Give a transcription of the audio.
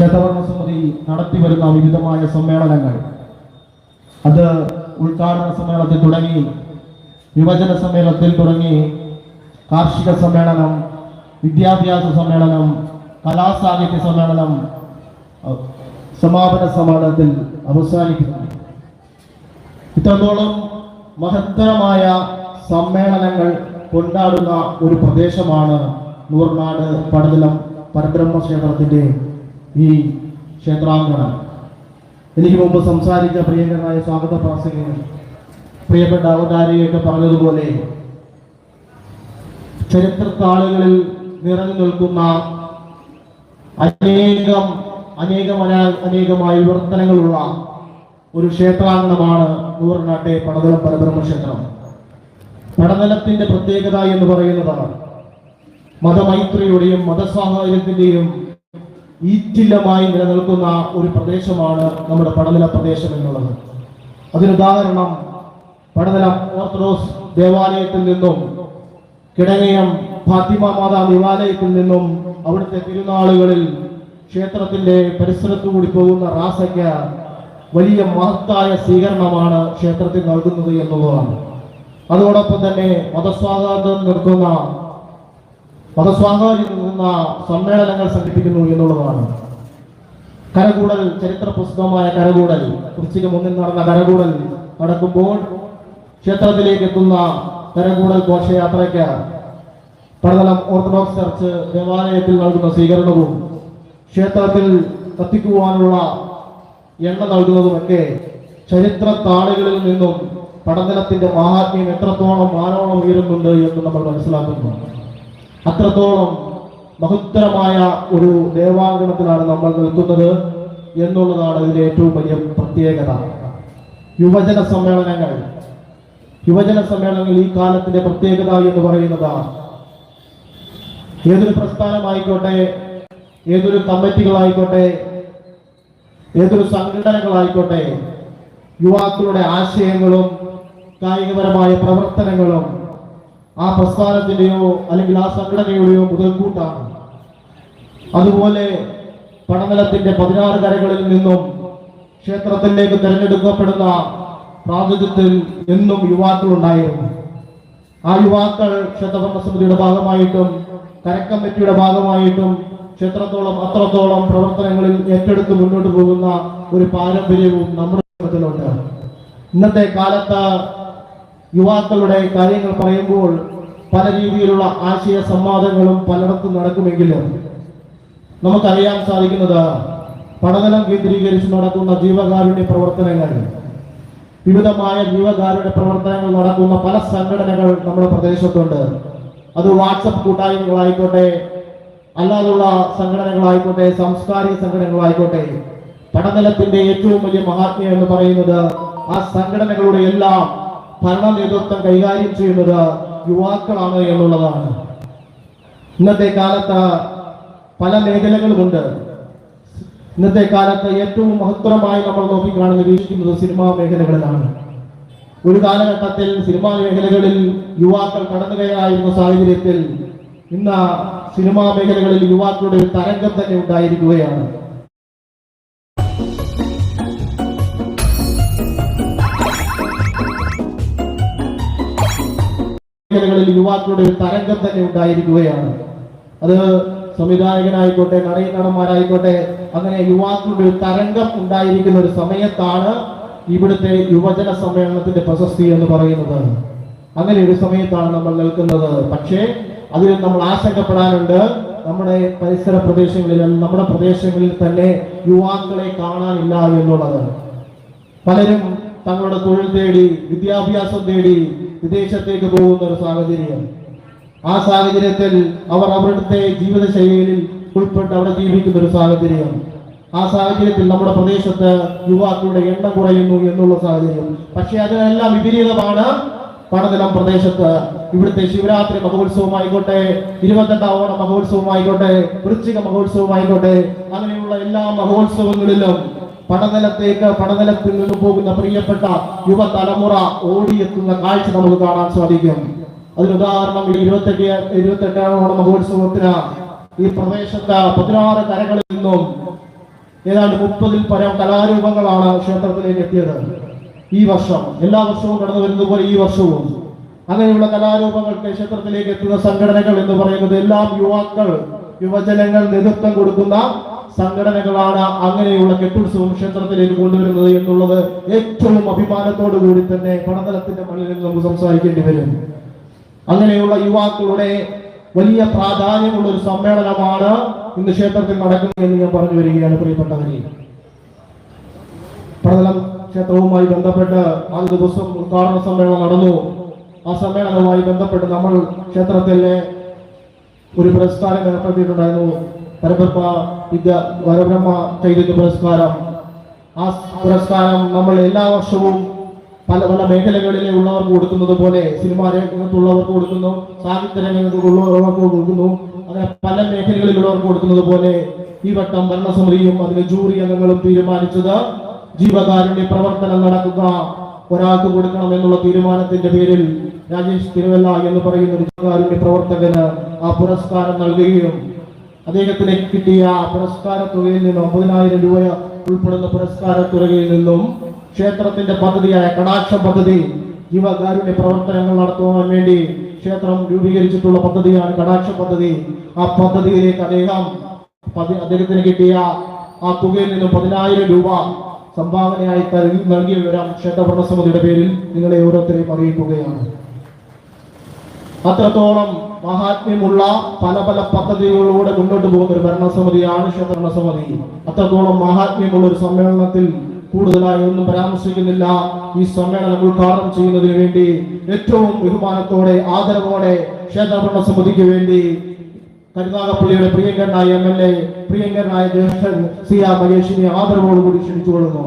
ക്ഷേത്രഭരണ സമിതി നടത്തിവരുന്ന വിവിധമായ സമ്മേളനങ്ങൾ. അത് ഉദ്ഘാടന സമ്മേളനത്തിൽ തുടങ്ങി യുവജന സമ്മേളനത്തിൽ തുടങ്ങി കാർഷിക സമ്മേളനം വിദ്യാഭ്യാസ സമ്മേളനം കലാസാഹിത്യ സമ്മേളനം സമാപന സമ്മേളനത്തിൽ അവസാനിക്കുന്നു ഇത്രത്തോളം മഹത്തരമായ സമ്മേളനങ്ങൾ കൊണ്ടാടുന്ന ഒരു പ്രദേശമാണ് നൂർനാട് പടനിലം പരബ്രഹ്മ ക്ഷേത്രത്തിന്റെ ഈ ക്ഷേത്രാങ്കണം. എനിക്ക് മുമ്പ് സംസാരിച്ച പ്രിയങ്കരനായ സ്വാഗത പ്രാസംഗികൻ പ്രിയപ്പെട്ട അവതാരിയൊക്കെ പറഞ്ഞതുപോലെ ചരിത്രത്താളുകളിൽ നിറഞ്ഞു നിൽക്കുന്ന അനേകം അനേകം അന- അനേകമായ വിവർത്തനങ്ങളുള്ള ഒരു ക്ഷേത്രാങ്കണമാണ് നൂറിനാട്ടെ പടതലം പരബ്രഹ്മ ക്ഷേത്രം പടനിലത്തിന്റെ പ്രത്യേകത എന്ന് പറയുന്നതാണ്. മതമൈത്രിയുടെയും മതസാഹോദര്യത്തിന്റെയും ഈറ്റില്ലമായി നിലനിൽക്കുന്ന ഒരു പ്രദേശമാണ് നമ്മുടെ പടനില പ്രദേശം എന്നുള്ളത്. അതിനുദാഹരണം പടനില ഓർത്തഡോക്സ് ദേവാലയത്തിൽ നിന്നും കിടങ്ങയം ഫാത്തിമ മാതാ ദേവാലയത്തിൽ നിന്നും അവിടുത്തെ തിരുനാളുകളിൽ ക്ഷേത്രത്തിന്റെ പരിസരത്തു കൂടി പോകുന്ന റാസയ്ക്ക് വലിയ മഹത്തായ സ്വീകരണമാണ് ക്ഷേത്രത്തിൽ നൽകുന്നത് എന്നുള്ളതാണ്. അതോടൊപ്പം തന്നെ മതസ്വാതന്ത്ര്യം നിൽക്കുന്ന മതസ്വാതന്ത്ര്യം നിൽക്കുന്ന സമ്മേളനങ്ങൾ സംഘടിപ്പിക്കുന്നു എന്നുള്ളതാണ്. കരകൂടൽ ചരിത്ര പുസ്തകമായ കരകൂടൽ വൃശ്ചിക മുന്നിൽ നടന്ന കരകൂടൽ നടക്കുമ്പോൾ ക്ഷേത്രത്തിലേക്ക് എത്തുന്ന കരകൂടൽ ഘോഷയാത്രയ്ക്ക് പടതലം ഓർത്തഡോക്സ് ചർച്ച് ദേവാലയത്തിൽ നൽകുന്ന സ്വീകരണവും ക്ഷേത്രത്തിൽ കത്തിക്കുവാനുള്ള എണ്ണ നൽകുന്നതുമൊക്കെ ചരിത്ര താളുകളിൽ നിന്നും പഠനത്തിന്റെ മഹാത്മ്യം എത്രത്തോളം മാനോളം ഉയരുന്നുണ്ട് എന്ന് നമ്മൾ മനസ്സിലാക്കുന്നു. അത്രത്തോളം മഹത്തരമായ ഒരു ദേവാങ്കണത്തിലാണ് നമ്മൾ നിൽക്കുന്നത് എന്നുള്ളതാണ് ഇതിന്റെ ഏറ്റവും വലിയ പ്രത്യേകത. യുവജന സമ്മേളനങ്ങൾ. യുവജന സമ്മേളനങ്ങൾ ഈ കാലത്തിന്റെ പ്രത്യേകത എന്ന് പറയുന്നതാണ്. ഏതൊരു പ്രസ്ഥാനമായിക്കോട്ടെ ഏതൊരു കമ്മിറ്റികളായിക്കോട്ടെ ഏതൊരു സംഘടനകളായിക്കോട്ടെ യുവാക്കളുടെ ആശയങ്ങളും കായികപരമായ പ്രവർത്തനങ്ങളും ആ പ്രസ്ഥാനത്തിന്റെയോ അല്ലെങ്കിൽ ആ സംഘടനയുടെയോ മുതൽക്കൂട്ടാണ്. അതുപോലെ പടനിലത്തിന്റെ പതിനാറ് കരകളിൽ നിന്നും ക്ഷേത്രത്തിലേക്ക് തിരഞ്ഞെടുക്കപ്പെടുന്ന പ്രാതിനിധ്യത്തിൽ എന്നും യുവാക്കൾ ഉണ്ടായിരുന്നു. ആ യുവാക്കൾ ക്ഷേത്രഭരണ സമിതിയുടെ ഭാഗമായിട്ടും കരക്കമ്മിറ്റിയുടെ ഭാഗമായിട്ടും ക്ഷേത്രത്തോളം അത്രത്തോളം പ്രവർത്തനങ്ങളിൽ ഏറ്റെടുത്ത് മുന്നോട്ട് പോകുന്ന ഒരു പാരമ്പര്യവും നമ്മുടെ ഇന്നത്തെ കാലത്ത് യുവാക്കളുടെ കാര്യങ്ങൾ പറയുമ്പോൾ പല രീതിയിലുള്ള ആശയ സംവാദങ്ങളും പലയിടത്തും നടക്കുമെങ്കിലും നമുക്കറിയാൻ സാധിക്കുന്നത് പഠനം കേന്ദ്രീകരിച്ച് നടക്കുന്ന ജീവകാരുണ്യ പ്രവർത്തനങ്ങൾ വിവിധമായ ജീവകാരുടെ പ്രവർത്തനങ്ങൾ നടക്കുന്ന പല സംഘടനകൾ നമ്മുടെ പ്രദേശത്തുണ്ട്. അത് വാട്സപ്പ് കൂട്ടായ്മകളായിക്കോട്ടെ അല്ലാതുള്ള സംഘടനകളായിക്കോട്ടെ സാംസ്കാരിക സംഘടനകളായിക്കോട്ടെ പഠനത്തിന്റെ ഏറ്റവും വലിയ മഹാത്മ്യം എന്ന് പറയുന്നത് ആ സംഘടനകളുടെ എല്ലാം ഭരണ നേതൃത്വം കൈകാര്യം ചെയ്യുന്നത് യുവാക്കളാണ് എന്നുള്ളതാണ്. ഇന്നത്തെ കാലത്ത് പല മേഖലകളുമുണ്ട്. ഇന്നത്തെ കാലത്ത് ഏറ്റവും മഹത്തരമായി നമ്മൾ നോക്കിക്കാണ് വീക്ഷിക്കുന്നത് സിനിമാ മേഖലകളിലാണ്. ഒരു കാലഘട്ടത്തിൽ സിനിമാ മേഖലകളിൽ യുവാക്കൾ കടന്നു കയറായിരുന്ന സാഹചര്യത്തിൽ ഇന്ന് സിനിമാ മേഖലകളിൽ യുവാക്കളുടെ ഒരു തരംഗം തന്നെ ഉണ്ടായിരിക്കുകയാണ്. മേഖലകളിൽ യുവാക്കളുടെ ഒരു തരംഗം തന്നെ ഉണ്ടായിരിക്കുകയാണ്. അത് സംവിധായകനായിക്കോട്ടെ നടയനടന്മാരായിക്കോട്ടെ അങ്ങനെ യുവാക്കളുടെ ഒരു തരംഗം ഉണ്ടായിരിക്കുന്ന ഒരു സമയത്താണ് ഇവിടുത്തെ യുവജന സമ്മേളനത്തിന്റെ പ്രശസ്തി എന്ന് പറയുന്നത്. അങ്ങനെ ഒരു സമയത്താണ് നമ്മൾ നിൽക്കുന്നത്. പക്ഷേ അതിൽ നമ്മൾ ആശങ്കപ്പെടാനുണ്ട്. നമ്മുടെ പരിസര പ്രദേശങ്ങളിൽ നമ്മുടെ പ്രദേശങ്ങളിൽ തന്നെ യുവാക്കളെ കാണാനില്ല എന്നുള്ളത്. പലരും തങ്ങളുടെ തൊഴിൽ തേടി വിദ്യാഭ്യാസം തേടി വിദേശത്തേക്ക് പോകുന്ന ഒരു സാഹചര്യം. ആ സാഹചര്യത്തിൽ അവർ അവരുടെ ജീവിതശൈലിയിൽ ഉൾപ്പെട്ട് അവിടെ ജീവിക്കുന്ന ഒരു സാഹചര്യം. ആ സാഹചര്യത്തിൽ നമ്മുടെ പ്രദേശത്ത് യുവാക്കളുടെ എണ്ണം കുറയുന്നു എന്നുള്ള സാഹചര്യം. പക്ഷെ അതിനെല്ലാം വിപരീതമാണ് പടനിലം പ്രദേശത്ത്. ഇവിടുത്തെ ശിവരാത്രി മഹോത്സവമായിക്കോട്ടെ ഇരുപത്തെട്ടാം ഓണ മഹോത്സവമായിക്കോട്ടെ വൃശ്ചിക മഹോത്സവമായിക്കോട്ടെ അങ്ങനെയുള്ള എല്ലാ മഹോത്സവങ്ങളിലും പടനിലത്തേക്ക് പടനിലത്തിൽ നിന്ന് പോകുന്ന പ്രിയപ്പെട്ട യുവതലമുറ ഓടിയെത്തുന്ന കാഴ്ച നമുക്ക് കാണാൻ സാധിക്കും. അതിന് ഉദാഹരണം ഇരുപത്തെട്ട് ഇരുപത്തെട്ടാം മഹോത്സവത്തിന് ഈ പ്രദേശത്ത് പതിനാറ് കരകളിൽ നിന്നും ഏതാണ്ട് മുപ്പതിൽ പരം കലാരൂപങ്ങളാണ് ക്ഷേത്രത്തിലേക്ക് എത്തിയത്. ഈ വർഷം എല്ലാ വർഷവും കടന്നു വരുന്നത് പോലെ ഈ വർഷവും. അങ്ങനെയുള്ള കലാരൂപങ്ങൾക്ക് ക്ഷേത്രത്തിലേക്ക് എത്തുന്ന സംഘടനകൾ എന്ന് പറയുന്നത് എല്ലാം യുവാക്കൾ യുവജനങ്ങൾ നേതൃത്വം കൊടുക്കുന്ന സംഘടനകളാണ് അങ്ങനെയുള്ള കെട്ടുത്സവം ക്ഷേത്രത്തിലേക്ക് കൊണ്ടുവരുന്നത് എന്നുള്ളത് ഏറ്റവും അഭിമാനത്തോടു കൂടി തന്നെ പണതലത്തിന്റെ മണ്ണിൽ നിന്ന് നമുക്ക് സംസാരിക്കേണ്ടി വരും. അങ്ങനെയുള്ള യുവാക്കളുടെ വലിയ പ്രാധാന്യമുള്ള ഒരു സമ്മേളനമാണ് ഇന്ന് ക്ഷേത്രത്തിൽ നടക്കുന്നത് എന്ന് ഞാൻ പറഞ്ഞു വരികയാണ് പ്രിയപ്പെട്ടവരെ. പ്രതലം ക്ഷേത്രവുമായി ബന്ധപ്പെട്ട് ആ ദിവസം ഉദ്ഘാടന സമ്മേളനം നടന്നു. ആ സമ്മേളനവുമായി ബന്ധപ്പെട്ട് നമ്മൾ ക്ഷേത്രത്തിലെ ഒരു പുരസ്കാരം ഏർപ്പെടുത്തിയിട്ടുണ്ടായിരുന്നു പരബ്രഹ്മ വിദ്യ ചൈതന്യ പുരസ്കാരം. ആ പുരസ്കാരം നമ്മൾ എല്ലാ വർഷവും പല പല മേഖലകളിലെ ഉള്ളവർക്ക് കൊടുക്കുന്നത് പോലെ സിനിമാ രംഗത്തുള്ളവർക്ക് കൊടുക്കുന്നു സാഹിത്യ രംഗത്തുള്ളവർക്ക് കൊടുക്കുന്നു അങ്ങനെ പല മേഖലകളിലുള്ളവർക്ക് കൊടുക്കുന്നത് പോലെ ഈ വട്ടം ഭരണസമിതിയും അതിലെ ജൂറി അംഗങ്ങളും തീരുമാനിച്ചത് ജീവകാരുണ്യ പ്രവർത്തനം നടക്കുന്ന ഒരാൾക്ക് കൊടുക്കണം എന്നുള്ള തീരുമാനത്തിന്റെ പേരിൽ രാജേഷ് തിരുവല്ല എന്ന് പറയുന്ന ഒരു ജീവകാരുണ്യ പ്രവർത്തകന് ആ പുരസ്കാരം നൽകുകയും അദ്ദേഹത്തിന് കിട്ടിയ പുരസ്കാര തുകയിൽ നിന്നും അമ്പതിനായിരം രൂപ ഉൾപ്പെടുന്ന പുരസ്കാര തുകയിൽ നിന്നും ക്ഷേത്രത്തിന്റെ പദ്ധതിയായ കടാക്ഷ പദ്ധതി ജീവകാരുണ്യ പ്രവർത്തനങ്ങൾ നടത്തുവാൻ വേണ്ടി ക്ഷേത്രം രൂപീകരിച്ചിട്ടുള്ള പദ്ധതിയാണ് കടാക്ഷ പദ്ധതി. ആ പദ്ധതിയിലേക്ക് അദ്ദേഹം അദ്ദേഹത്തിന് കിട്ടിയ ആ തുകയിൽ നിന്നും പതിനായിരം രൂപ സംഭാവനയായി നൽകിയ വിവരം ക്ഷേത്ര ഭരണസമിതിയുടെ പേരിൽ നിങ്ങളെ ഓരോരുത്തരെയും അറിയിക്കുകയാണ്. അത്രത്തോളം മഹാത്മ്യമുള്ള പല പല പദ്ധതികളിലൂടെ മുന്നോട്ട് പോകുന്ന ഒരു ഭരണസമിതിയാണ് ഭരണസമിതി അത്രത്തോളം മഹാത്മ്യമുള്ള ഒരു സമ്മേളനത്തിൽ കൂടുതലായി ഒന്നും പരാമർശിക്കുന്നില്ല. ഈ സമ്മേളനം ഉദ്ഘാടനം ചെയ്യുന്നതിന് വേണ്ടി ഏറ്റവും ബഹുമാനത്തോടെ ആദരവോടെ ക്ഷേത്ര ഭരണസമിതിക്ക് വേണ്ടി കരുനാഗപ്പള്ളിയുടെ പ്രിയങ്കരനായ എം എൽ എ പ്രിയങ്കരനായ ജ്യേഷ്ഠൻ സി ആർ മഹേഷിനെ ആദരവോടുകൂടി ക്ഷണിച്ചുകൊള്ളുന്നു.